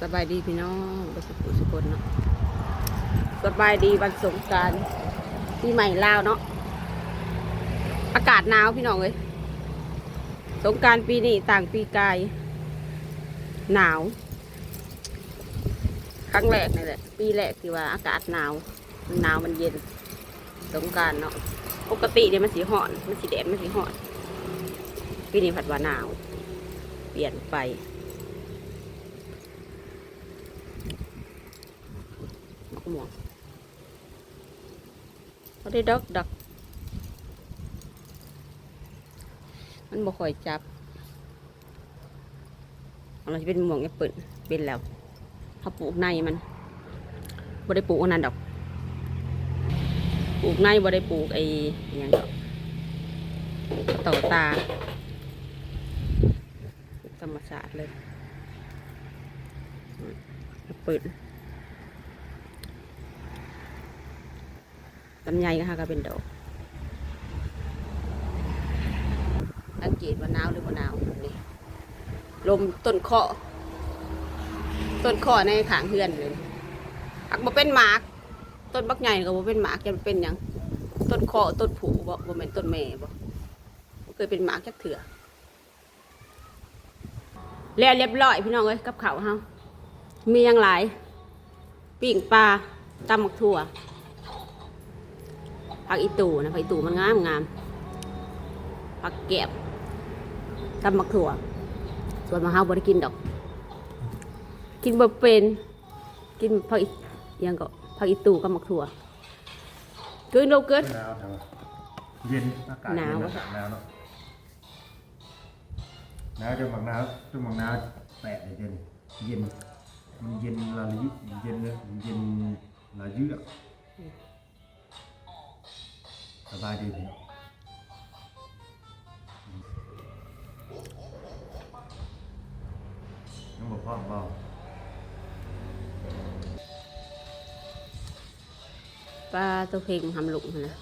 สบายดีพี่น้องประสุขสุคนเนาะสบายดีวันสงการปีใหม่ลาวเนาะอากาศหนาวพี่น้องเลยสงการปีนี้ต่างปีกาย หนาว ครั้งแรกนี่แหละปีแรกที่ว่าอากาศหนาวมันหนาวมันเย็น สงการเนาะปกติเนี่ยมันสีห่อน มันสีแดดมันสีห่อนปีนี้ผัดว่าหนาว เปลี่ยนไป มะม่วง เขาได้ดอกดอกมันบ่ค่อยจับเราจะเป็นมะม่วงแอปเปิลเป็นแล้วเขาปลูกในมันบ่ได้ปลูกอันนั้นดอก ปลูกในบ่ได้ปลูกไอ้อิหยังดอกต่อตาธรรมชาติเลยปเปิล ลำไยนะคะก็เป็นดอกสังเกตว่าหนาวหรือว่าหนาวนี่ลมต้นเคาะต้นเคาะในขางเฮือนเลยอักมาเป็นหมาก ต้นบักใหญ่ก็บ่เป็นหมากจะเป็นยังต้นเคาะต้นผูบ่บ่เป็นต้นแม่บ่เคยเป็นหมากจักเถื่อแล้วเรียบร้อยพี่น้องเอ้ยกับเข้าเฮามีหยังหลายปิ้งปลาตำหมักถั่ว ผักอีตูนะผักอีตูมันงามงามผักแกบตำมักถั่ว ส่วนมะฮาวบ่ได้กินดอก กินบ่เป็น กินผักอีหยังก็ผักอีตูกับมักถั่วเกินโลเกินหนาวทำไมเย็นอากาศหนาวเย็นอากาศหนาวเนาะหนาวจนบางหนาวจนบางหนาวแปดเลยเย็นเย็นมันเย็นละลิเย็นเลยเย็นละเยือก สบายดีพี่น้องยังบอกพ่อเบาปลาตัวเพลงทำลุกหั่นนะ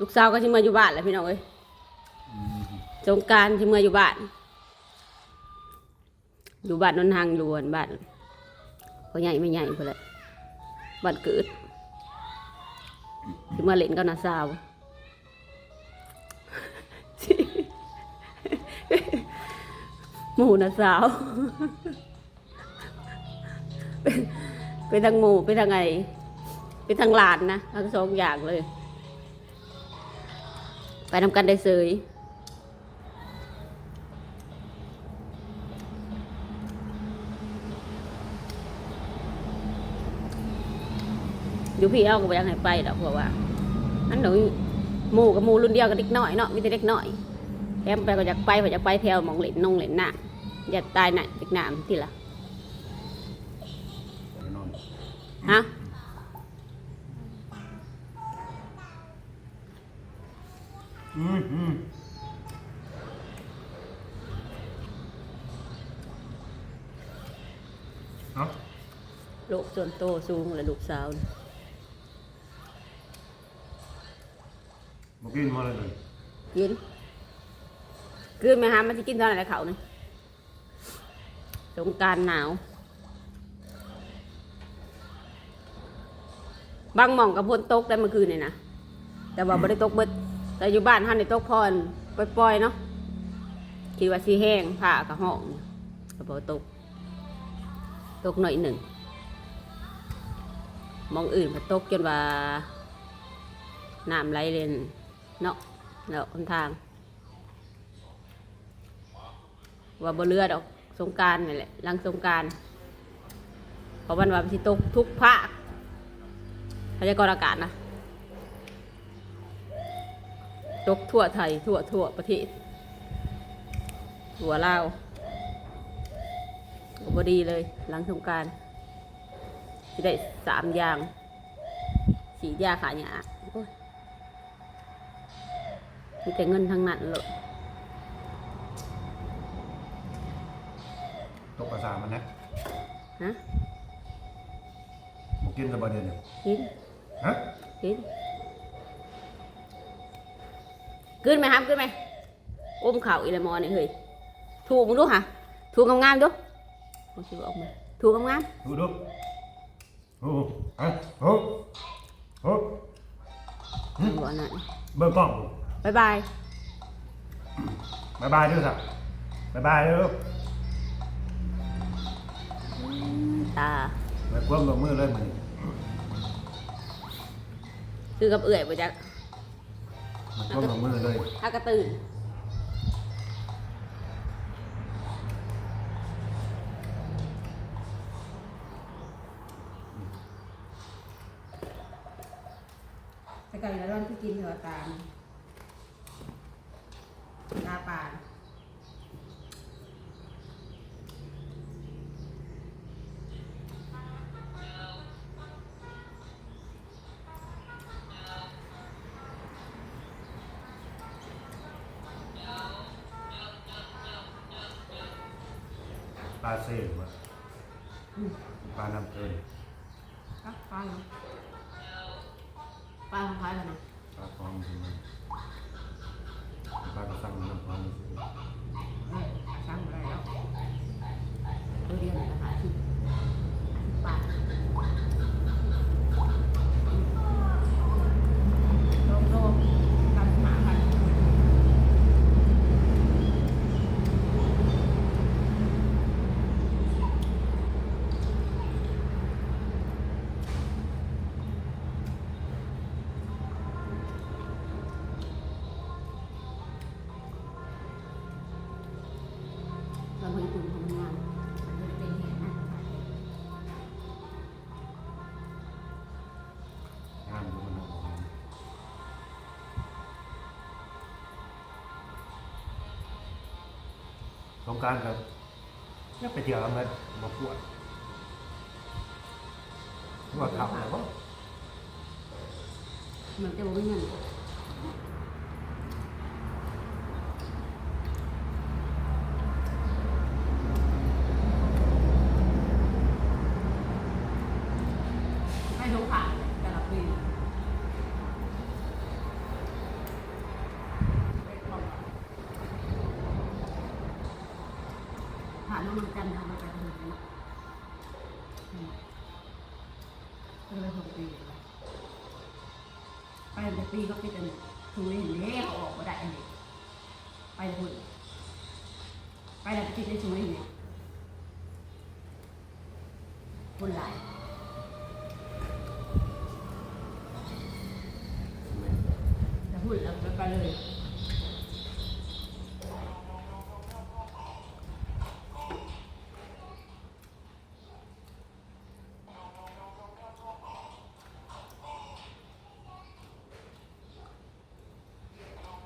ลูกสาวก็ชิมาอยู่บ้านแหล้วพี่น้องเอ้ยอืมสงกรารที่เมื่ออยู่บ้าน อยู่บ้านนนทางอยู่บ้านก็ใหญ่ไม่ใหญ่เพื่อแหละบ้านเกิดที่เมื่อเล่นกับนาสาหมูนาสาวเป็นเป็นทางหมูเป็นทางไงเป็นทางหลานนะทั้งสองอย่างเลย ไปทำกันได้เสย อยู่พี่เอาก็ไปยังให้ไปดอกเพราะว่าอันหนูหมู่กับหมู่รุ่นเดียวกับเด็กน้อยเนาะมีแต่เด็กน้อยแถมไปก็อยากไปก็อยากไปแถวหมองเหล่นนงเหล่นหน้าอย่าตายหน่ะเด็กหนามที่ละไปนอนฮะอืมอืมเนาะ ลูกส่วนโตสูงและลูกสาวน่ มากินมาเลยกินกินไหมฮะมันจะกินตอนไหนเขาเนี่ยสงการหนาว บางหม่องกับพ้นตกได้เมื่อคืนเนี่ยนะ แต่ว่าไม่ได้ตกเบิด แต่อยู่บ้านท่านในตกพรปล่อยๆเนาะ คิดว่าสีแห้งผ้ากับห้องกระเป๋าตก ตกหน่อยหนึ่ง มองอื่นมาตกจนว่าน้ำไหลเล่น เนาะเนาะคนทาง ว่าบ่เรือดอกสงกรารนี่แหละหลังสงกรารเพราะวันว่ามันสิตกทุกภาคพยากรณ์อากาศนะตกทั่วไทย ทั่วทั่วประเทศทั่วลาวบดีเลยหลังสงกรารจะได้สามอย่างสียาขายยา มีแต่เงินทั้งนั้นเลยตกกระสามันนะฮะมากินสบายเดียวเนี่ยกินฮะกินกลืนไหมครับกลืนไหมอมเข่าอีละมอนี่เฮ้ยถูกมึงดูฮะถูกงามๆดูมึงคิดว่าออกมาถูกงามดูดูโอ้ฮะโอ้โอ้ๆมึงบอกอันนั่นเบิ่งกล้อง บ๊ายบาย บายบายเด้วยสักบายบายเด้อตา ไปคว่ำลงมือเลยมันคือกับเอื่อยไปจักมันคว่ำลงมือเลยถ้ากระตื่นแต่ก่อนแล้วร้อนที่กินเถอะตาม ปลาเซ่มาปลาน้ำเกินก็ปลาเหรอปลาคล้ายๆกันนะปลาฟองจริงมั งการครับเนี่ยไปเที่ยวแล้วมันมาปวดว่าขับแล้วก็เหมือนจะบอกว่เงินไม่รู้ค่ะแต่ละปี ผ่านน้องมันจันทร์ทำมาจากไหนนะก็เลยหกปีไปแต่ปีก็ไปแต่ทุยเห็นเล่เขาออกมาได้อันนี้ไปหุ่นไปแต่ปีได้ช่วยเนี่ยหุ่นหลายแต่หุ่นแล้วไปเลย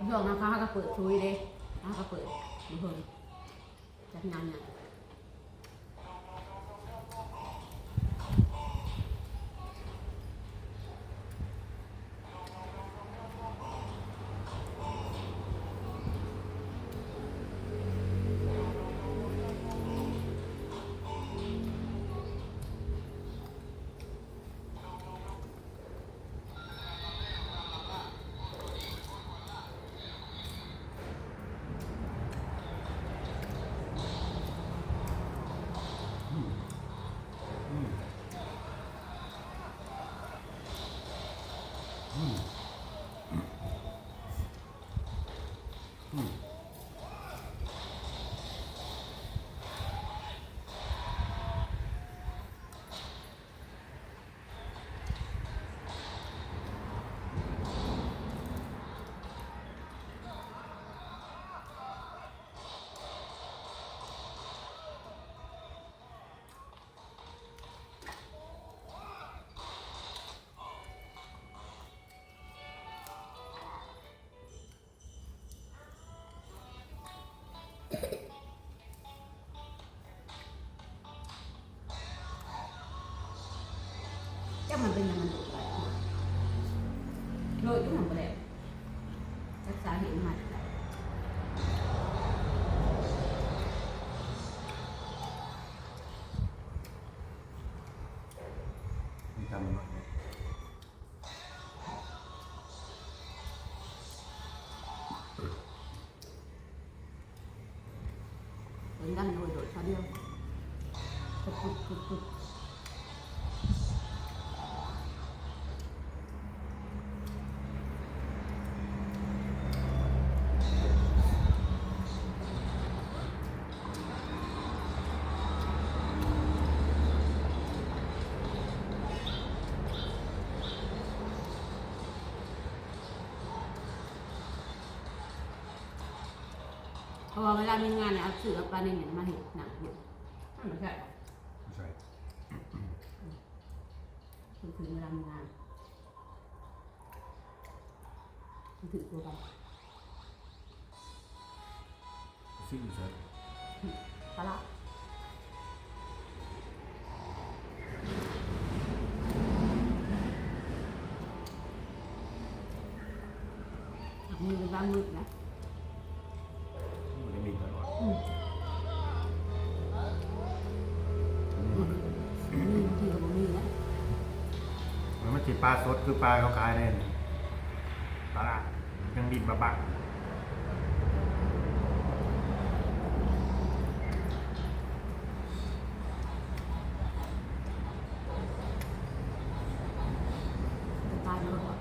ช่วงนั้นเขาก็เปิดช่วยเลยเขาก็เปิดดูเพิ่มจัดงานเนี่ย ก็ mặt. Tầm đánh gần nồi đổi sao điêu cực cực cực cực ราะว่าเวลามีงานเนี่ยเอาสื่อเอาปลาในเนี่ยมาเห็นหนังเนี่ยไม่ใช่ใช่คือถึงเวลามีงานมันถึงตัวกันสิ่งเสร็จปลาละมือเป็นบางมือนะาสดคือปลาเขาขายเนี่ยตลาดยังดิบบักบักจะตายแล้วก็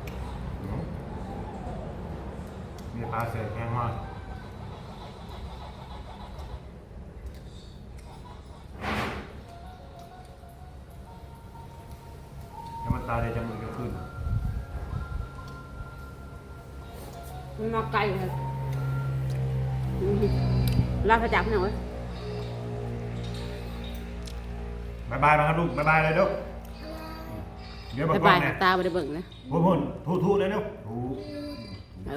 มีปลาเสือแข็งมาก แล้วมันตายได้จะมือก็ขึ้นมันมาไกลเลยอืมลากระจับหน่อยบายบายมาครับลูกบายบายเลยลูกเดี๋ยวไปบอกไปพ่อเนี่ยตาไปได้เบิ่งนะพูดพูดทูทูเลยลูกทูอ